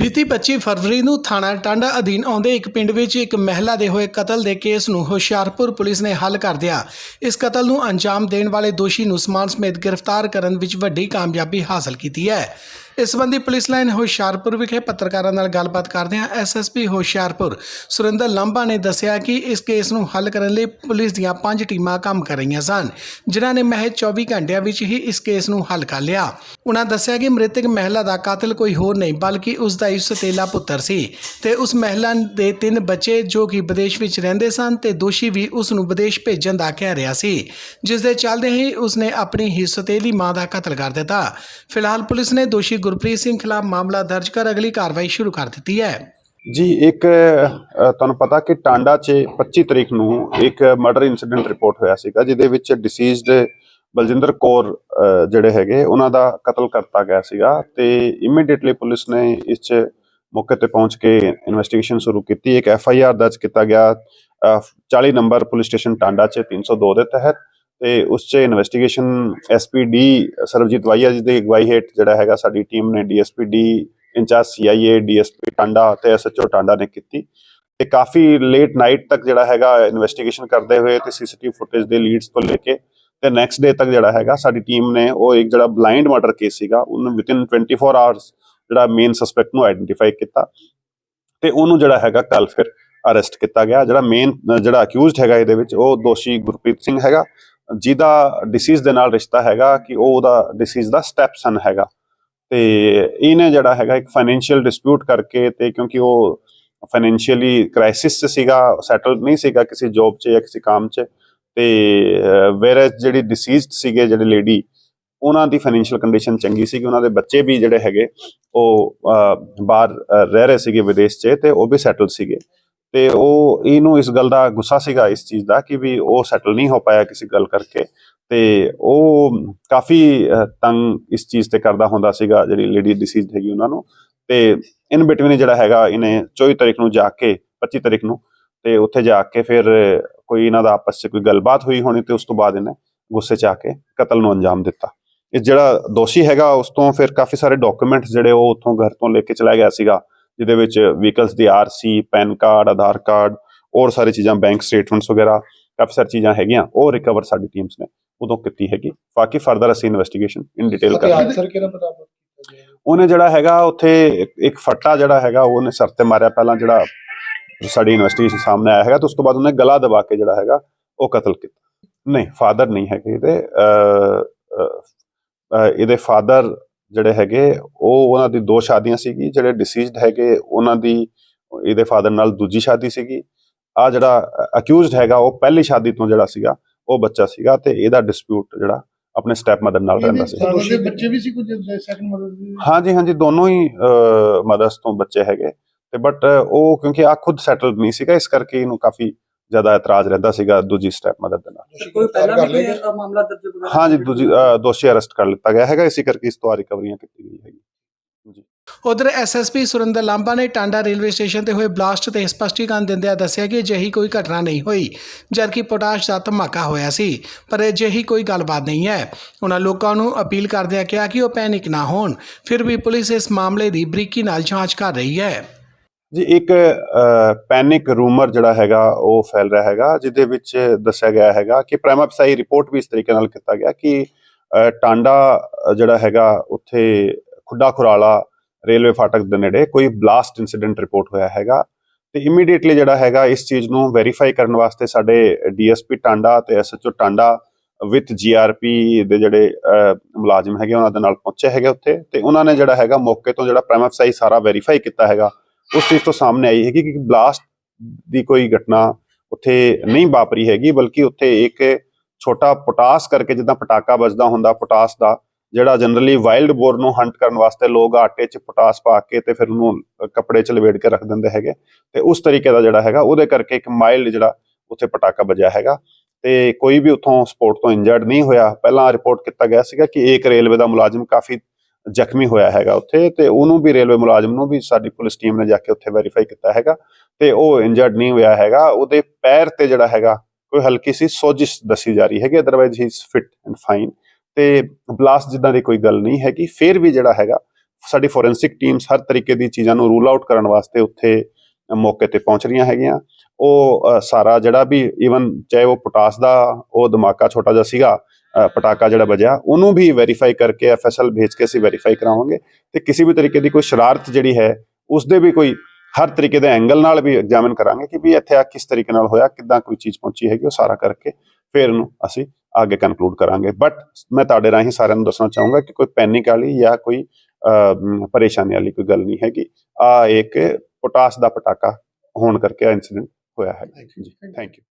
ਬੀਤੀ 25 ਫਰਵਰੀ ਨੂੰ ਥਾਣਾ ਟਾਂਡਾ ਅਧੀਨ ਆਉਂਦੇ ਇੱਕ ਪਿੰਡ ਵਿੱਚ ਇੱਕ ਮਹਿਲਾ ਦੇ ਹੋਏ ਕਤਲ ਦੇ ਕੇਸ ਨੂੰ ਹੁਸ਼ਿਆਰਪੁਰ ਪੁਲਿਸ ਨੇ ਹੱਲ ਕਰ ਦਿਆ। ਇਸ ਕਤਲ ਨੂੰ ਅੰਜਾਮ ਦੇਣ ਵਾਲੇ ਦੋਸ਼ੀ ਨੂੰ ਸਮਾਨ ਸਮੇਤ ਗ੍ਰਿਫਤਾਰ ਕਰਨ ਵਿੱਚ ਵੱਡੀ ਕਾਮਯਾਬੀ ਹਾਸਲ ਕੀਤੀ ਹੈ। ਇਸ ਸੰਬੰਧੀ ਪੁਲਿਸ ਲਾਈਨ ਹੁਸ਼ਿਆਰਪੁਰ ਵਿਖੇ ਪੱਤਰਕਾਰਾਂ ਨਾਲ ਗੱਲਬਾਤ ਕਰਦਿਆਂ ਐਸਐਸਪੀ ਹੁਸ਼ਿਆਰਪੁਰ ਸੁਰਿੰਦਰ ਲੰਬਾ ਨੇ ਦੱਸਿਆ ਕਿ ਇਸ ਕੇਸ ਨੂੰ ਹੱਲ ਕਰਨ ਲਈ ਪੁਲਿਸ ਦੀਆਂ ਪੰਜ ਟੀਮਾਂ ਕੰਮ ਕਰ ਰਹੀਆਂ ਸਨ, ਜਿਨ੍ਹਾਂ ਨੇ ਮਹਿਜ 24 ਘੰਟਿਆਂ ਵਿੱਚ ਹੀ ਇਸ ਕੇਸ ਨੂੰ ਹੱਲ ਕਰ ਲਿਆ। ਉਹਨਾਂ ਦੱਸਿਆ ਕਿ ਮ੍ਰਿਤਕ ਮਹਿਲਾ ਦਾ ਕਾਤਲ ਕੋਈ ਹੋਰ ਨਹੀਂ, ਬਲਕਿ ਉਸ ਦਾ ਹੀ ਸਤੇਲਾ ਪੁੱਤਰ ਸੀ ਤੇ ਉਸ ਮਹਿਲਾ ਦੇ ਤਿੰਨ ਬੱਚੇ ਜੋ ਕਿ ਵਿਦੇਸ਼ ਵਿੱਚ ਰਹਿੰਦੇ ਸਨ ਤੇ ਦੋਸ਼ੀ ਵੀ ਉਸ ਨੂੰ ਵਿਦੇਸ਼ ਭੇਜਣ ਦਾ ਕਹਿ ਰਿਹਾ ਸੀ। ਜਿਸ ਦੇ ਚੱਲਦੇ ਹੀ ਉਸ ਨੇ ਆਪਣੀ ਹੀ ਸਤੇਲੀ ਮਾਂ ਦਾ ਕਤਲ ਕਰ ਦਿੱਤਾ। ਫਿਲਹਾਲ ਪੁਲਿਸ ਨੇ ਦੋਸ਼ੀ ਗੁਰਪ੍ਰੀਤ ਸਿੰਘ ਖਿਲਾਫ ਮਾਮਲਾ ਦਰਜ ਕਰ ਅਗਲੀ ਕਾਰਵਾਈ ਸ਼ੁਰੂ ਕਰ ਦਿੱਤੀ ਹੈ। ਜੀ ਇੱਕ ਤੁਹਾਨੂੰ ਪਤਾ ਕਿ ਟਾਂਡਾ 'ਚ 25 ਤਰੀਕ ਨੂੰ ਇੱਕ ਮਰਡਰ ਇਨਸੀਡੈਂਟ ਰਿਪੋਰਟ ਹੋਇਆ ਸੀਗਾ ਜਿਹਦੇ ਵਿੱਚ ਡਿਸੀਜ਼ਡ ਬਲਜਿੰਦਰ ਕੌਰ ਜਿਹੜੇ ਹੈਗੇ ਉਹਨਾਂ ਦਾ ਕਤਲ ਕਰਤਾ ਗਿਆ ਸੀਗਾ ਤੇ ਇਮੀਡੀਏਟਲੀ ਪੁਲਿਸ ਨੇ ਇਸ 'ਚ ਮੌਕੇ ਤੇ ਪਹੁੰਚ ਕੇ ਇਨਵੈਸਟੀਗੇਸ਼ਨ ਸ਼ੁਰੂ ਕੀਤੀ। ਇੱਕ ਐਫ ਆਈ ਆਰ ਦਰਜ ਕੀਤਾ ਗਿਆ ਅ, 40 ਨੰਬਰ ਪੁਲਿਸ ਸਟੇਸ਼ਨ ਟਾਂਡਾ 'ਚ 302 ਦੇ ਤਹਿਤ। ਤੇ ਉਸ 'ਚ ਇਨਵੈਸਟੀਗੇਸ਼ਨ ਐਸਪੀਡੀ ਸਰਬਜੀਤ ਵਾਈਆ ਜੀ ਦੀ ਅਗਵਾਈ ਹੇਠ ਜਿਹੜਾ ਹੈਗਾ ਸਾਡੀ ਟੀਮ ਨੇ DSPD incharge CIA DSP Tanda ਤੇ ਐਸਐਚਓ ਟਾਂਡਾ ਨੇ ਕੀਤੀ। ਤੇ ਕਾਫੀ ਲੇਟ ਨਾਈਟ ਤੱਕ ਜਿਹੜਾ ਹੈਗਾ ਇਨਵੈਸਟੀਗੇਸ਼ਨ ਕਰਦੇ ਹੋਏ ਤੇ ਸੀਸੀਟੀਵੀ ਫੁਟੇਜ ਦੇ ਲੀਡਸ ਤੋਂ ਲੈ ਕੇ ਤੇ ਨੈਕਸਟ ਡੇ ਤੱਕ ਜਿਹੜਾ ਹੈਗਾ ਸਾਡੀ ਟੀਮ ਨੇ ਉਹ ਇੱਕ ਜਿਹੜਾ ਬਲਾਈਂਡ ਮਰਡਰ ਕੇਸ ਸੀਗਾ, ਉਹਨੂੰ ਵਿਦਿਨ 24 ਆਵਰਸ ਜਿਹੜਾ ਮੇਨ ਸਸਪੈਕਟ ਨੂੰ ਆਇਡੈਂਟੀਫਾਈ ਕੀਤਾ ਤੇ ਉਹਨੂੰ ਜਿਹੜਾ ਹੈਗਾ ਕੱਲ ਫਿਰ ਅਰੈਸਟ ਕੀਤਾ ਗਿਆ। ਜਿਹੜਾ ਮੇਨ ਜਿਹੜਾ ਅਕਿਊਜ਼ਡ ਹੈਗਾ ਇਹਦੇ ਵਿੱਚ, ਉਹ ਦੋਸ਼ੀ ਗੁਰਪ੍ਰੀਤ ਸਿੰਘ ਹੈਗਾ ਜਿਹਦਾ ਡਿਸੀਜ਼ ਦੇ ਨਾਲ ਰਿਸ਼ਤਾ ਹੈਗਾ ਕਿ ਉਹ ਉਹਦਾ ਡਿਸੀਜ਼ ਦਾ ਸਟੈਪ ਸਨ ਹੈਗਾ। ਤੇ ਇਹਨੇ ਜਿਹੜਾ ਹੈਗਾ ਇੱਕ ਫਾਈਨੈਂਸ਼ੀਅਲ ਡਿਸਪਿਊਟ ਕਰਕੇ ਤੇ ਕਿਉਂਕਿ ਉਹ ਫਾਈਨੈਂਸ਼ੀਅਲੀ ਕ੍ਰਾਈਸਿਸ 'ਚ ਸੀਗਾ ਸੈਟਲਡ ਨਹੀਂ ਸੀਗਾ ਕਿਸੇ ਜੌਬ 'ਚ ਜਾਂ ਕਿਸੇ ਕੰਮ 'ਚ, ਤੇ ਵੇਰੇ ਜਿਹੜੀ ਡਿਸੀਜ਼ਡ ਸੀਗੇ, ਜਿਹੜੇ ਲੇਡੀ ਉਹਨਾਂ ਦੀ ਫਾਈਨੈਂਸ਼ੀਅਲ ਕੰਡੀਸ਼ਨ ਚੰਗੀ ਸੀਗੀ, ਉਹਨਾਂ ਦੇ ਬੱਚੇ ਵੀ ਜਿਹੜੇ ਹੈਗੇ, ਉਹ ਬਾਹਰ ਰਹਿ ਰਹੇ ਸੀਗੇ ਵਿਦੇਸ਼ 'ਚ ਤੇ ਉਹ ਵੀ ਸੈਟਲ ਸੀਗੇ। ਤੇ ਉਹ ਇਹਨੂੰ ਇਸ ਗੱਲ ਦਾ ਗੁੱਸਾ ਸੀਗਾ ਇਸ ਚੀਜ਼ ਦਾ ਕਿ ਵੀ ਉਹ ਸੈਟਲ ਨਹੀਂ ਹੋ ਪਾਇਆ ਕਿਸੇ ਗੱਲ ਕਰਕੇ ਤੇ ਉਹ ਕਾਫੀ ਤੰਗ ਇਸ ਚੀਜ਼ ਤੇ ਕਰਦਾ ਹੁੰਦਾ ਸੀਗਾ ਜਿਹੜੀ ਲੇਡੀ ਡਿਸੀਜ਼ ਹੈਗੀ ਉਹਨਾਂ ਨੂੰ ਤੇ ਇਨ ਬਿਟਵੀਨ ਜਿਹੜਾ ਹੈਗਾ ਇਹਨੇ 24 ਤਰੀਕ ਨੂੰ ਜਾ ਕੇ 25 ਤਰੀਕ ਨੂੰ ਤੇ ਉੱਥੇ ਜਾ ਕੇ ਫਿਰ ਕੋਈ ਇਹਨਾਂ ਦਾ ਆਪਸ 'ਚ ਕੋਈ ਗੱਲਬਾਤ ਹੋਈ ਹੋਣੀ ਤੇ ਉਸ ਤੋਂ ਬਾਅਦ ਇਹਨੇ ਗੁੱਸੇ 'ਚ ਆ ਕੇ ਕਤਲ ਨੂੰ ਅੰਜਾਮ ਦਿੱਤਾ। ਇਹ ਜਿਹੜਾ ਦੋਸ਼ੀ ਹੈਗਾ ਉਸ ਤੋਂ ਫਿਰ ਕਾਫੀ ਸਾਰੇ ਡਾਕੂਮੈਂਟਸ ਜਿਹੜੇ ਉਹ ਉੱਥੋਂ ਘਰ ਤੋਂ ਲੈ ਕੇ ਚਲਾ ਗਿਆ ਸੀਗਾ। ਜਿਹਦੇ ਵਿੱਚ ਵਹੀਕਲਸ ਦੀ RC PAN card Aadhaar card ਹੋਰ ਸਾਰੀ ਚੀਜ਼ਾਂ ਬੈਂਕ ਸਟੇਟਮੈਂਟਸ ਵਗੈਰਾ ਕਾਫੀ ਸਾਰੀ ਚੀਜ਼ਾਂ ਹੈਗੀਆਂ ਉਹ ਰਿਕਵਰ ਸਾਡੀ ਟੀਮਸ ਨੇ ਉਦੋਂ ਕੀਤੀ ਹੈਗੀ। ਬਾਕੀ ਫਰਦਰ ਅਸੀਂ ਇਨਵੈਸਟੀਗੇਸ਼ਨ ਇਨ ਡਿਟੇਲ ਕਰ ਰਹੇ ਹਾਂ ਸਰ ਕਿਹੜਾ ਬਰਾਬਰ ਉਹਨੇ ਜਿਹੜਾ ਹੈਗਾ ਉੱਥੇ ਇੱਕ- ਫੱਟਾ ਜਿਹੜਾ ਹੈਗਾ ਉਹਨੇ ਸਰ ਤੇ ਮਾਰਿਆ ਪਹਿਲਾਂ ਜਿਹੜਾ ਸਾਡੀ ਇਨਵੈਸਟੀਗੇਸ਼ਨ ਸਾਹਮਣੇ ਆਇਆ ਹੈਗਾ ਤੇ ਉਸ ਤੋਂ ਬਾਅਦ ਉਹਨੇ ਗਲਾ ਦਬਾ ਕੇ ਜਿਹੜਾ ਹੈਗਾ ਉਹ ਕਤਲ ਕੀਤਾ। ਨਹੀਂ ਫਾਦਰ ਨਹੀਂ ਹੈਗੇ ਇਹਦੇ ਇਹਦੇ ਫਾਦਰ ਜਿਹੜੇ ਹੈਗੇ ਉਹ ਉਹਨਾਂ ਦੀ ਦੋ ਸ਼ਾਦੀਆਂ ਸੀਗੀ ਜਿਹੜੇ ਡਿਸੀਜ਼ਡ ਹੈਗੇ ਉਹਨਾਂ ਦੀ ਇਹਦੇ ਫਾਦਰ ਨਾਲ ਦੂਜੀ ਸ਼ਾਦੀ ਸੀਗੀ। ਆ ਜਿਹੜਾ ਅਕਿਊਜ਼ਡ ਹੈਗਾ ਉਹ ਪਹਿਲੀ ਸ਼ਾਦੀ ਤੋਂ ਜਿਹੜਾ ਸੀਗਾ ਉਹ ਬੱਚਾ ਸੀਗਾ ਤੇ ਇਹਦਾ ਡਿਸਪਿਊਟ ਜਿਹੜਾ ਆਪਣੇ ਸਟੈਪ ਮਦਰ ਨਾਲ ਰਹਿੰਦਾ ਸੀ। ਫਾਦਰ ਦੇ ਬੱਚੇ ਵੀ ਸੀ ਕੁਝ? ਸੈਕੰਡ ਮਦਰ ਦੀ? ਹਾਂਜੀ ਹਾਂਜੀ ਦੋਨੋਂ ਹੀ ਮਦਰਸ ਤੋਂ ਬੱਚੇ ਹੈਗੇ। ਤੇ ਬਟ ਉਹ ਕਿਉਂਕਿ ਆ ਖੁਦ ਸੈਟਲਡ ਨਹੀਂ ਸੀਗਾ ਇਸ ਕਰਕੇ ਇਹਨੂੰ ਕਾਫੀ ਜ਼ਿਆਦਾ ਇਤਰਾਜ਼ ਰਹਿੰਦਾ ਸੀਗਾ ਦੂਜੀ ਸਟੈਪ ਮਦਰ ਦੇ ਕੋਈ ਪਹਿਲਾਂ ਵੀ ਕੋਈ ਅ, ਮਾਮਲਾ ਦਰਜ ਵਗੈਰਾ ਹਾਂਜੀ ਦੂਜੀ ਦੋਸ਼ੀ ਅਰੈਸਟ ਕਰ ਲਿੱਤਾ ਗਿਆ ਹੈਗਾ ਇਸੇ ਕਰਕੇ ਇਸ ਤੋਂ ਆ ਰਿਕਵਰੀਆਂ ਕੀਤੀ ਗਈ ਹੈਗੀ। ਜੀ। ਉਧਰ ਐਸਐਸਪੀ ਸੁਰਿੰਦਰ ਲਾਂਬਾ ਨੇ ਟਾਂਡਾ ਰੇਲਵੇ ਸਟੇਸ਼ਨ ਤੇ ਹੋਏ ਬਲਾਸਟ ਤੇ ਸਪਸ਼ਟੀਕਰਨ ਦਿੰਦਿਆਂ ਦੱਸਿਆ ਕਿ ਅਜਿਹੀ ਕੋਈ ਘਟਨਾ ਨਹੀਂ ਹੋਈ ਜਦਕਿ ਪੋਟਾਸ਼ ਦਾ ਧਮਾਕਾ ਹੋਇਆ ਸੀ ਪਰ ਅਜਿਹੀ ਕੋਈ ਗੱਲਬਾਤ ਨਹੀਂ ਹੈ। ਉਹਨਾਂ ਲੋਕਾਂ ਨੂੰ ਅਪੀਲ ਕਰਦਿਆਂ ਕਿਹਾ ਕਿ ਉਹ ਪੈਨਿਕ ਨਾ ਹੋਣ ਫਿਰ ਵੀ ਪੁਲਿਸ ਇਸ ਮਾਮਲੇ ਦੀ ਬਰੀਕੀ ਨਾਲ ਜਾਂਚ ਕਰ ਰਹੀ ਹੈ। ਜੀ, ਇੱਕ ਪੈਨਿਕ ਰੂਮਰ ਜਿਹੜਾ ਹੈਗਾ, ਉਹ ਫੈਲ ਰਿਹਾ ਹੈਗਾ, ਜਿਹਦੇ ਵਿੱਚ ਦੱਸਿਆ ਗਿਆ ਹੈਗਾ ਕਿ ਪ੍ਰਾਈਮਾਪਸਾਈ ਰਿਪੋਰਟ ਵੀ ਇਸ ਤਰੀਕੇ ਨਾਲ ਕੀਤਾ ਗਿਆ ਕਿ ਟਾਂਡਾ ਜਿਹੜਾ ਹੈਗਾ, ਉੱਥੇ ਖੁੱਡਾ ਖੁਰਾਲਾ ਰੇਲਵੇ ਫਾਟਕ ਦੇ ਨੇੜੇ ਕੋਈ ਬਲਾਸਟ ਇਨਸੀਡੈਂਟ ਰਿਪੋਰਟ ਹੋਇਆ ਹੈਗਾ। ਤੇ ਇਮੀਡੀਏਟਲੀ ਜਿਹੜਾ ਹੈਗਾ, ਇਸ ਚੀਜ਼ ਨੂੰ ਵੈਰੀਫਾਈ ਕਰਨ ਵਾਸਤੇ ਸਾਡੇ ਡੀਐਸਪੀ ਟਾਂਡਾ ਤੇ ਐਸਐਚਓ ਟਾਂਡਾ ਵਿਦ ਜੀਆਰਪੀ ਦੇ ਜਿਹੜੇ ਮੁਲਾਜ਼ਮ ਹੈਗੇ, ਉਹਨਾਂ ਦੇ ਨਾਲ ਪਹੁੰਚੇ ਹੈਗੇ ਉੱਥੇ। ਤੇ ਉਹਨਾਂ ਨੇ ਜਿਹੜਾ ਹੈਗਾ, ਮੌਕੇ ਤੋਂ ਜਿਹੜਾ ਪ੍ਰਾਈਮਾਪਸਾਈ ਸਾਰਾ ਵੈਰੀਫਾਈ ਕੀਤਾ ਹੈਗਾ। ਉਸ ਚੀਜ਼ ਤੋਂ ਸਾਹਮਣੇ ਆਈ ਹੈਗੀ ਕਿ ਬਲਾਸਟ ਦੀ ਕੋਈ ਘਟਨਾ ਉੱਥੇ ਨਹੀਂ ਵਾਪਰੀ ਹੈਗੀ, ਬਲਕਿ ਉੱਥੇ ਇੱਕ ਛੋਟਾ ਪੋਟਾਸ ਕਰਕੇ ਜਿੱਦਾਂ ਪਟਾਕਾ ਵੱਜਦਾ ਹੁੰਦਾ ਪੋਟਾਸ ਦਾ, ਜਿਹੜਾ ਜਨਰਲੀ ਵਾਈਲਡ ਬੋਰ ਨੂੰ ਹੰਟ ਕਰਨ ਵਾਸਤੇ ਲੋਕ ਆਟੇ 'ਚ ਪੋਟਾਸ ਪਾ ਕੇ ਤੇ ਫਿਰ ਉਹਨੂੰ ਕੱਪੜੇ 'ਚ ਲਵੇੜ ਕੇ ਰੱਖ ਦਿੰਦੇ ਹੈਗੇ। ਤੇ ਉਸ ਤਰੀਕੇ ਦਾ ਜਿਹੜਾ ਹੈਗਾ, ਉਹਦੇ ਕਰਕੇ ਇੱਕ ਮਾਈਲਡ ਜਿਹੜਾ ਉੱਥੇ ਪਟਾਕਾ ਵੱਜਿਆ ਹੈਗਾ। ਤੇ ਕੋਈ ਵੀ ਉੱਥੋਂ ਸਪੋਰਟ ਤੋਂ ਇੰਜਰਡ ਨਹੀਂ ਹੋਇਆ। ਪਹਿਲਾਂ ਰਿਪੋਰਟ ਕੀਤਾ ਗਿਆ ਸੀਗਾ ਕਿ ਇੱਕ ਰੇਲਵੇ ਦਾ ਮੁਲਾਜ਼ਮ ਕਾਫੀ ਜ਼ਖਮੀ ਹੋਇਆ ਹੈਗਾ ਉੱਥੇ ਤੇ ਉਹਨੂੰ ਵੀ ਰੇਲਵੇ ਮੁਲਾਜ਼ਮ ਨੂੰ ਵੀ ਸਾਡੀ ਪੁਲਿਸ ਟੀਮ ਨੇ ਜਾ ਕੇ ਉੱਥੇ ਵੈਰੀਫਾਈ ਕੀਤਾ ਹੈਗਾ ਤੇ ਉਹ ਇੰਜਰਡ ਨਹੀਂ ਹੋਇਆ ਹੈਗਾ, ਉਹਦੇ ਪੈਰ ਤੇ ਜਿਹੜਾ ਹੈਗਾ ਕੋਈ ਹਲਕੀ ਸੀ ਸੋਜਿਸ਼ ਦੱਸੀ ਜਾ ਰਹੀ ਹੈਗੀ otherwise he is fit and fine ਤੇ ਬਲਾਸਟ ਜਿੱਦਾਂ ਦੀ ਕੋਈ ਗੱਲ ਨਹੀਂ ਹੈਗੀ, ਫਿਰ ਵੀ ਜਿਹੜਾ ਹੈਗਾ ਸਾਡੀ ਫੋਰੈਂਸਿਕ ਟੀਮਸ ਹਰ ਤਰੀਕੇ ਦੀ ਚੀਜ਼ਾਂ ਨੂੰ ਰੂਲ ਆਊਟ ਕਰਨ ਵਾਸਤੇ ਉੱਥੇ ਮੌਕੇ ਤੇ ਪਹੁੰਚ ਰਹੀਆਂ ਹੈਗੀਆਂ। ਉਹ ਸਾਰਾ ਜਿਹੜਾ ਵੀ ਈਵਨ ਚਾਹੇ ਉਹ ਪੋਟਾਸ ਦਾ ਉਹ ਧਮਾਕਾ ਛੋਟਾ ਜਿਹਾ ਸੀਗਾ ਪਟਾਕਾ ਜਿਹੜਾ ਵਜਿਆ ਉਹਨੂੰ ਵੀ ਵੈਰੀਫਾਈ ਕਰਕੇ ਐਫਐਸਐਲ ਭੇਜ ਕੇ ਅਸੀਂ ਵੈਰੀਫਾਈ ਕਰਾਵਾਂਗੇ। ਤੇ ਕਿਸੇ ਵੀ ਤਰੀਕੇ ਦੀ ਕੋਈ ਸ਼ਰਾਰਤ ਜਿਹੜੀ ਹੈ ਉਸ ਦੇ ਵੀ ਕੋਈ ਹਰ ਤਰੀਕੇ ਦੇ ਐਂਗਲ ਨਾਲ ਵੀ ਐਗਜ਼ਾਮਿਨ ਕਰਾਂਗੇ ਕਿ ਵੀ ਇੱਥੇ ਆ ਕਿਸ ਤਰੀਕੇ ਨਾਲ ਹੋਇਆ ਕਿੱਦਾਂ ਕੋਈ ਚੀਜ਼ ਪਹੁੰਚੀ ਹੈਗੀ ਉਹ ਸਾਰਾ ਕਰਕੇ ਫਿਰ ਇਹਨੂੰ ਅਸੀਂ ਅੱਗੇ ਕਨਕਲੂਡ ਕਰਾਂਗੇ। ਬਟ ਮੈਂ ਤੁਹਾਡੇ ਰਾਹੀਂ ਸਾਰਿਆਂ ਨੂੰ ਦੱਸਣਾ ਚਾਹੂੰਗਾ ਕਿ ਕੋਈ ਪੈਨਿਕ ਵਾਲੀ ਜਾਂ ਕੋਈ ਪਰੇਸ਼ਾਨੀ ਵਾਲੀ ਕੋਈ ਗੱਲ ਨਹੀਂ ਹੈਗੀ। ਆ ਇੱਕ ਪੋਟਾਸ ਦਾ ਪਟਾਕਾ ਹੋਣ ਕਰਕੇ ਇਨਸੀਡੈਂਟ ਹੋਇਆ ਹੈ। ਜੀ ਥੈਂਕ ਯੂ